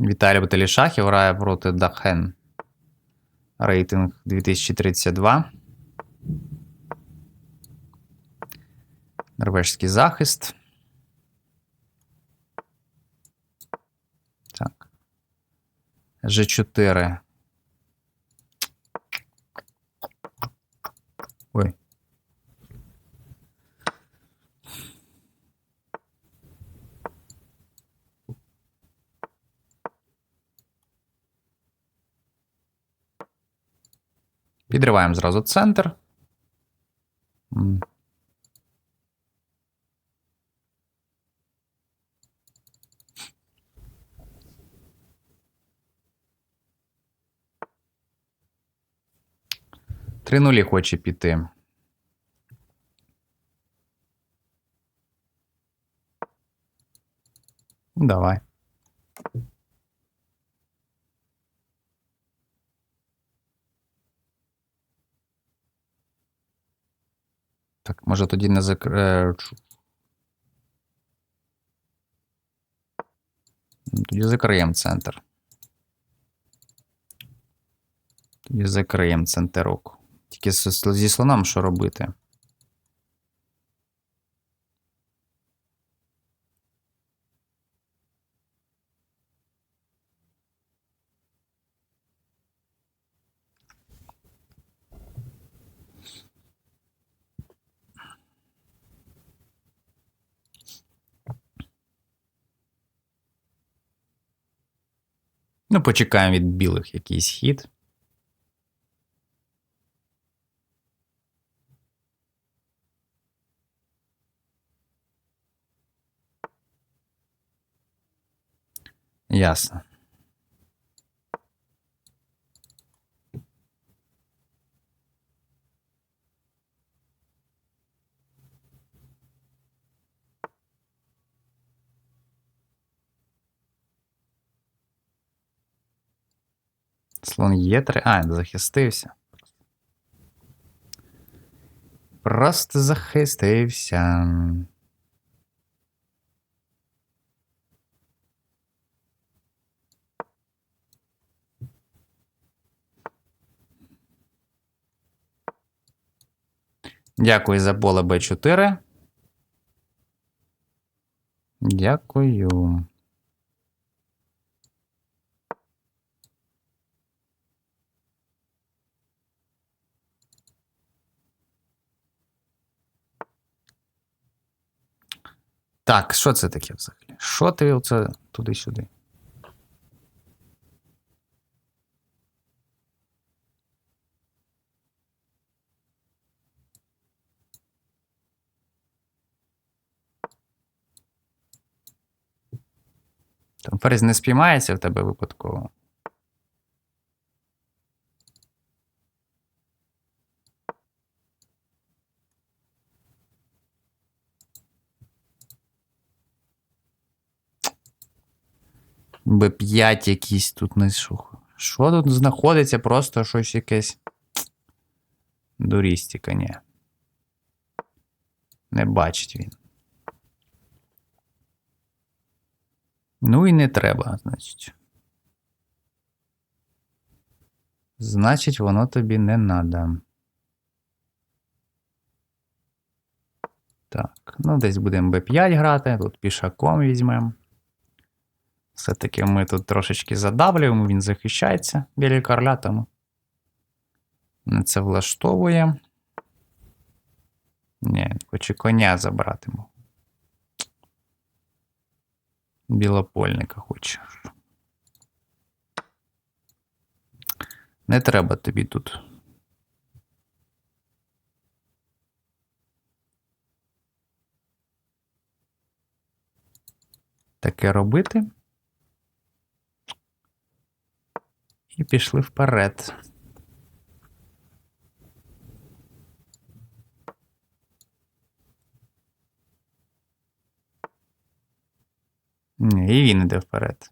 Віталій Баталішахів грає проти Дахен. Рейтинг 2032. Норвежський захист. Так. G4. Ой. Підриваємо зразу центр. М. Три нулі хоче піти. Ну, Давай. Так, може тоді не закр... Тоді закриємо центр. Тоді закриємо центрок. Тільки зі слоном що робити? Ну, почекаємо від білих якийсь хід. Ясно. Слон є 3 А, захистився. Просто захистився. Дякую за поле Б4. Дякую. Так, що це таке взагалі? Що ти оце туди-сюди? Там ферзь не спіймається в тебе випадково. Б5 якийсь тут не що. Тут знаходиться? Просто щось якесь. Дурістіка, ні. Не бачить він. Ну і не треба, значить. Значить, воно тобі не надо. Так, ну десь будемо Б5 грати, тут пішаком візьмемо. Все-таки ми тут трошечки задавлюємо, він захищається біля короля, тому це влаштовує. Ні, хоче коня забрати. Білопольника хоче. Не треба тобі тут. Таке робити. І пішли вперед. І він іде вперед.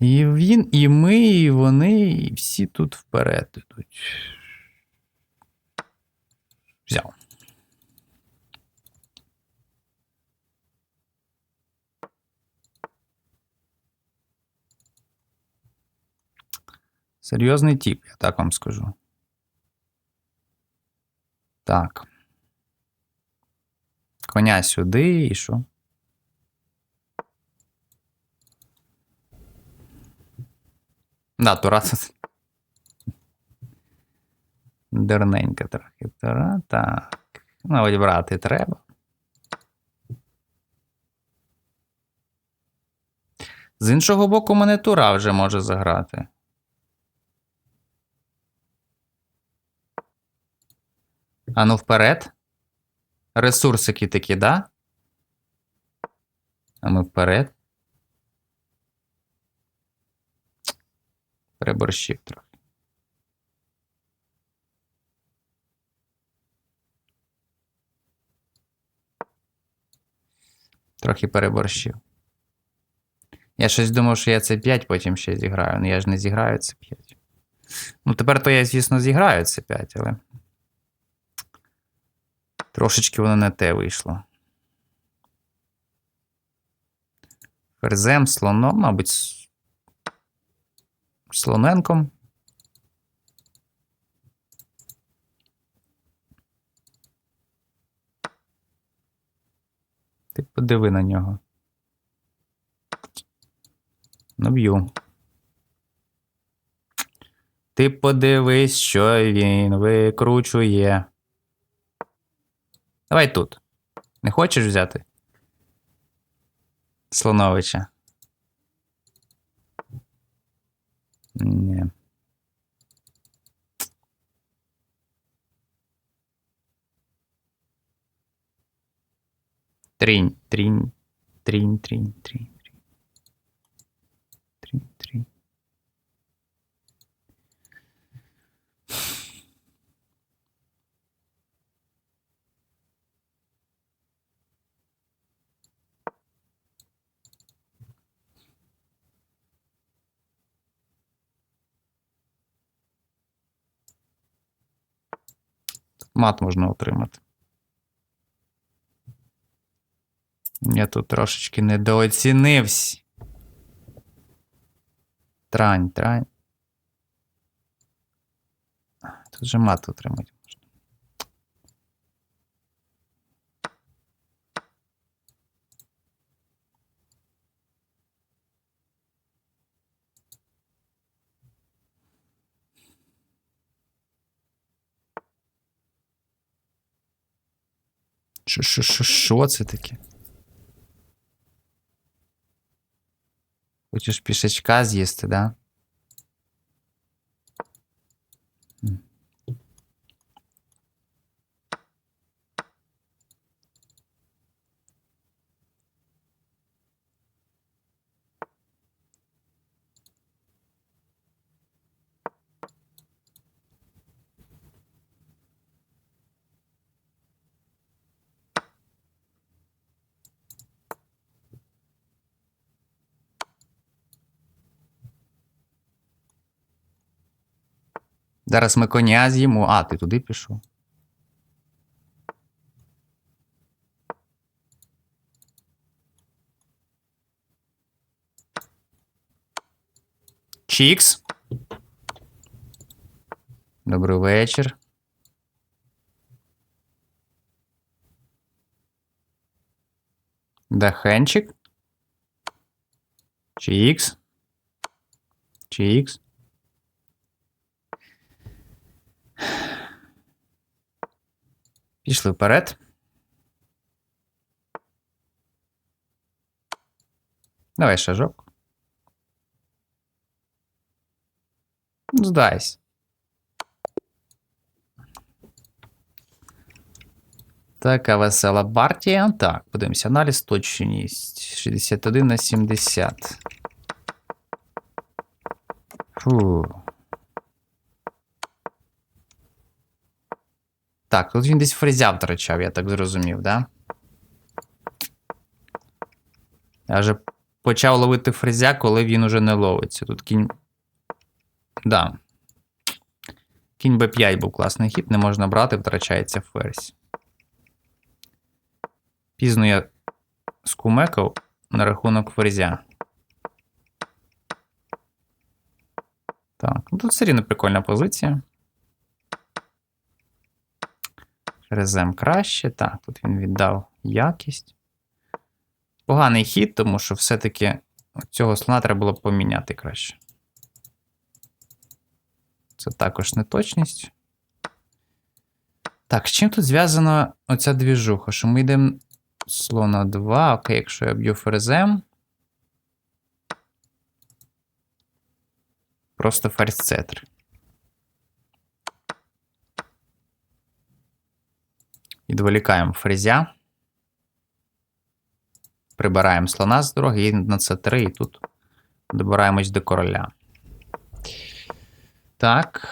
І він, і ми, і вони, і всі тут вперед ідуть. Взяв. Серйозний тип, я так вам скажу. Так. Коня сюди і що? Да, тура тут. Дерненька трохи тура. Так. Ну, от брати треба. З іншого боку, мене тура вже може заграти. А ну вперед. Ресурсики такі, да? А ми вперед. Переборщив трохи. Трохи переборщив. Я щось думав, що я це 5 потім ще зіграю. Ну я ж не зіграю це 5. Ну, тепер то я, звісно, зіграю це 5, але. Трошечки воно не те вийшло. Ферзем, слоном, мабуть, слоненком. Ти подиви на нього. Ну, б'ю. Ти подивись, що він викручує. Давай тут. Не хочеш взяти? Слоновича. Ні. Трінь, трінь, трінь, трінь, трінь, трінь. Трінь, трінь. Мат можна отримати. Я тут трошечки недооцінився. Трань, трань. Тут же мат отримати Що, що, що, що це таке? Хочеш пішечка з'їсти, да? Зараз ми коня з'їмо. А, ти туди пішов. Чікс. Добрий вечір. Дахенчик. Чікс. Чікс. Пішли вперед. Давай шажок. Здайся. Така весела партія. Так, подивимося. Аналіз точність. 61 на 70. Фу. Так, тут він десь фрезя втрачав, я так зрозумів, да? Я вже почав ловити фрезя, коли він уже не ловиться. Тут кінь. Да. Кінь Б5 був класний хід, не можна брати, втрачається ферзь. Пізно я скумекав на рахунок ферзя. Так, ну тут все рівно прикольна позиція. Резем краще. Так, тут він віддав якість. Поганий хід, тому що все-таки цього слона треба було поміняти краще. Це також неточність. Так, з чим тут зв'язана оця двіжуха? Що ми йдемо слона 2. Окей, якщо я б'ю ферзем. Просто ферзь c3. Відволікаємо ферзя. Прибираємо слона з дороги, і на c3, і тут добираємось до короля. Так,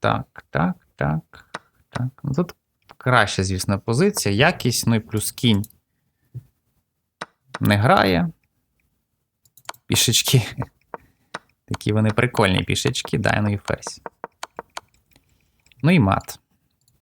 так, так, так, так. Ну, Тут краща, звісно, позиція. Якість, ну і плюс кінь не грає. Пішечки. Такі вони прикольні пішечки, да, ну і ферзь. Ну і мат.